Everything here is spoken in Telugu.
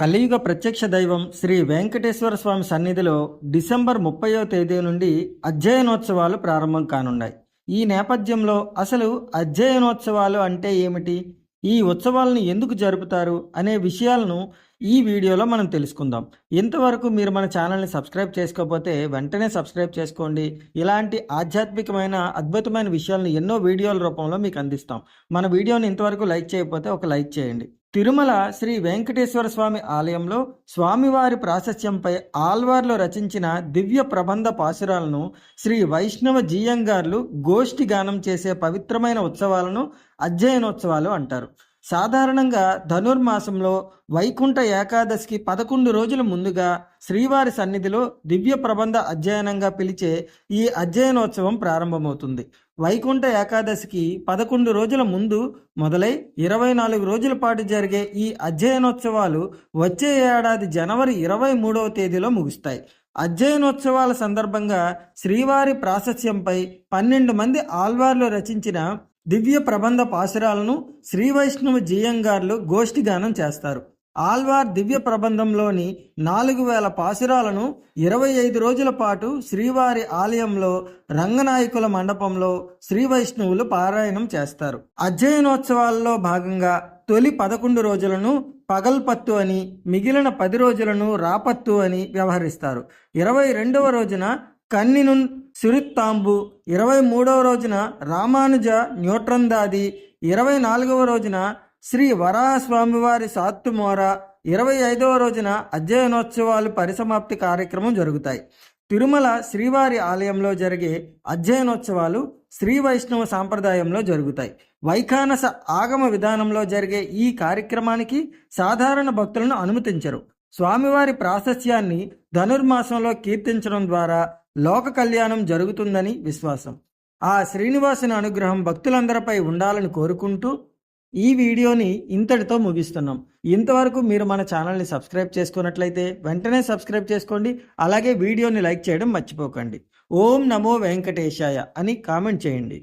కలియుగ ప్రత్యక్ష దైవం శ్రీ వెంకటేశ్వర స్వామి సన్నిధిలో డిసెంబర్ ముప్పయో తేదీ నుండి అధ్యయనోత్సవాలు ప్రారంభం కానున్నాయి. ఈ నేపథ్యంలో అసలు అధ్యయనోత్సవాలు అంటే ఏమిటి? ఈ ఉత్సవాలను ఎందుకు జరుపుతారు? అనే విషయాలను ఈ వీడియోలో మనం తెలుసుకుందాం. ఇంతవరకు మీరు మన ఛానల్ని సబ్స్క్రైబ్ చేసుకోకపోతే వెంటనే సబ్స్క్రైబ్ చేసుకోండి. ఇలాంటి ఆధ్యాత్మికమైన అద్భుతమైన విషయాలను ఎన్నో వీడియోల రూపంలో మీకు అందిస్తాం. మన వీడియోని ఇంతవరకు లైక్ చేయకపోతే ఒక లైక్ చేయండి. తిరుమల శ్రీ వెంకటేశ్వర స్వామి ఆలయంలో స్వామివారి ప్రాశస్యంపై ఆల్వార్లో రచించిన దివ్య ప్రబంధ పాసురాలను శ్రీ వైష్ణవ జీయంగార్లు గోష్ఠి గానం చేసే పవిత్రమైన ఉత్సవాలను అధ్యయనోత్సవాలు అంటారు. సాధారణంగా ధనుర్మాసంలో వైకుంఠ ఏకాదశికి పదకొండు రోజుల ముందుగా శ్రీవారి సన్నిధిలో దివ్య ప్రబంధ అధ్యయనంగా పిలిచే ఈ అధ్యయనోత్సవం ప్రారంభమవుతుంది. వైకుంఠ ఏకాదశికి పదకొండు రోజుల ముందు మొదలై ఇరవై నాలుగు రోజుల పాటు జరిగే ఈ అధ్యయనోత్సవాలు వచ్చే ఏడాది జనవరి ఇరవై మూడవ తేదీలో ముగుస్తాయి. అధ్యయనోత్సవాల సందర్భంగా శ్రీవారి ప్రాశస్యంపై పన్నెండు మంది ఆల్వార్లు రచించిన దివ్య ప్రబంధ పాసురాలను శ్రీ వైష్ణవ జీయంగార్లు గోష్ఠిగానం చేస్తారు. ఆల్వార్ దివ్య ప్రబంధంలోని నాలుగు వేల పాసురాలను ఇరవై ఐదు రోజుల పాటు శ్రీవారి ఆలయంలో రంగనాయకుల మండపంలో శ్రీ వైష్ణవులు పారాయణం చేస్తారు. అధ్యయనోత్సవాల్లో భాగంగా తొలి పదకొండు రోజులను పగల్పత్తు అని మిగిలిన పది రోజులను రాపత్తు అని వ్యవహరిస్తారు. ఇరవై రెండవ రోజున కన్నినున్ సురిత్తాంబు ఇరవై మూడవ రోజున రామానుజ న్యూట్రందాది ఇరవై నాలుగవ రోజున శ్రీ వరాహస్వామివారి సాత్తుమోర ఇరవై ఐదవ రోజున అధ్యయనోత్సవాలు పరిసమాప్తి కార్యక్రమం జరుగుతాయి. తిరుమల శ్రీవారి ఆలయంలో జరిగే అధ్యయనోత్సవాలు శ్రీ వైష్ణవ సాంప్రదాయంలో జరుగుతాయి. వైఖానస ఆగమ విధానంలో జరిగే ఈ కార్యక్రమానికి సాధారణ భక్తులను అనుమతించరు. స్వామివారి ప్రాశస్యాన్ని ధనుర్మాసంలో కీర్తించడం ద్వారా లోక కళ్యాణం జరుగుతుందని విశ్వాసం. ఆ శ్రీనివాసుని అనుగ్రహం భక్తులందరిపై ఉండాలని కోరుకుంటూ ఈ వీడియోని ఇంతటితో ముగిస్తున్నాం. ఇంతవరకు మీరు మన ఛానల్ని సబ్స్క్రైబ్ చేసుకున్నట్లయితే వెంటనే సబ్స్క్రైబ్ చేసుకోండి. అలాగే వీడియోని లైక్ చేయడం మర్చిపోకండి. ఓం నమో వెంకటేశాయ అని కామెంట్ చేయండి.